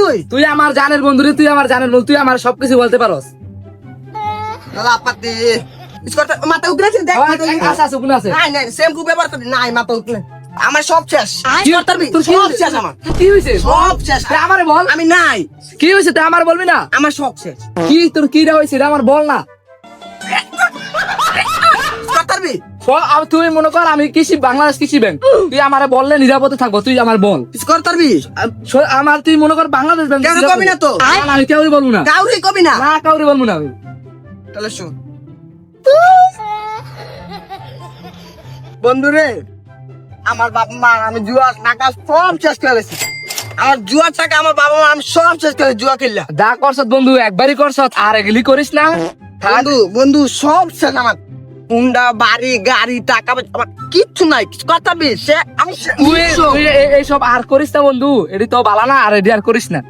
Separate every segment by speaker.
Speaker 1: তুই
Speaker 2: তুই? আমার জানের বন্ধু রে তুই আমার জানের বন্ধু তুই আমার সবকিছু বলতে পারস।
Speaker 1: মাথা উঠলে নাই মাথা উঠলে আমার সব শেষ। সব আমার।
Speaker 2: কি হয়েছে?
Speaker 1: সব শেষ।
Speaker 2: তুই আমারে বল।
Speaker 1: আমি নাই।
Speaker 2: কি হয়েছে? তুই আমার বলবি না?
Speaker 1: আমার সব শেষ।
Speaker 2: কি তোর কি হয়েছে? আমার বল না। তুই মনে কর আমি কৃষি বাংলাদেশ কৃষি ব্যাংক তুই আমারে বললে নিরাপদে থাকব তুই আমার বল
Speaker 1: করতে পারবি
Speaker 2: আমার তুই মনে কর বাংলাদেশ ব্যাংক
Speaker 1: কবি না তো?
Speaker 2: আমি কেউই বলব না।
Speaker 1: কাউরি কবি না।
Speaker 2: না কাউরে বলব না আমি।
Speaker 1: তাহলে শোন। বন্ধু রে আমার বাবা মা আমি জুয়া নাকা সব শেষ করে গেছি আমার জুয়া টাকা আমার বাবা মা আমি সব শেষ করে জুয়া খেললা।
Speaker 2: যা করছত বন্ধু একবারই করছত আর এগুলি করিস না।
Speaker 1: বন্ধু বন্ধু সব শেষ আমার। হুন্ডা বাড়ি গাড়ি টাকা পয়সা, আমার কিচ্ছু নাই কথা বি সে আমি
Speaker 2: এইসব আর করিস না বন্ধু। এটি তো বালা না আর এটি আর করিস না।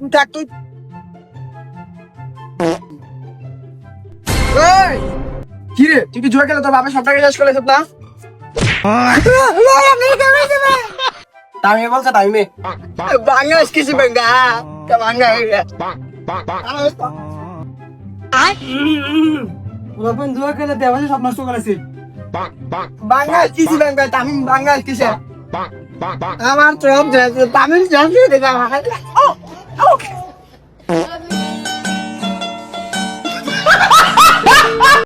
Speaker 1: তুই তুই
Speaker 2: কি রে? তুই কি জুয়া খেলে তোর বাবা সব টাকা শেষ করে না?
Speaker 1: টাইমে বলছে টাইমে বাংলাদেশ কিছু বেঙ্গা বাংলা
Speaker 2: বাবা জুয়া খেলে দেওয়া সব নষ্ট করেছে
Speaker 1: বাংলাদেশ কিছু বেঙ্গা তামিম বাংলাদেশ কিসে আমার সব তামিল জানছি দেখা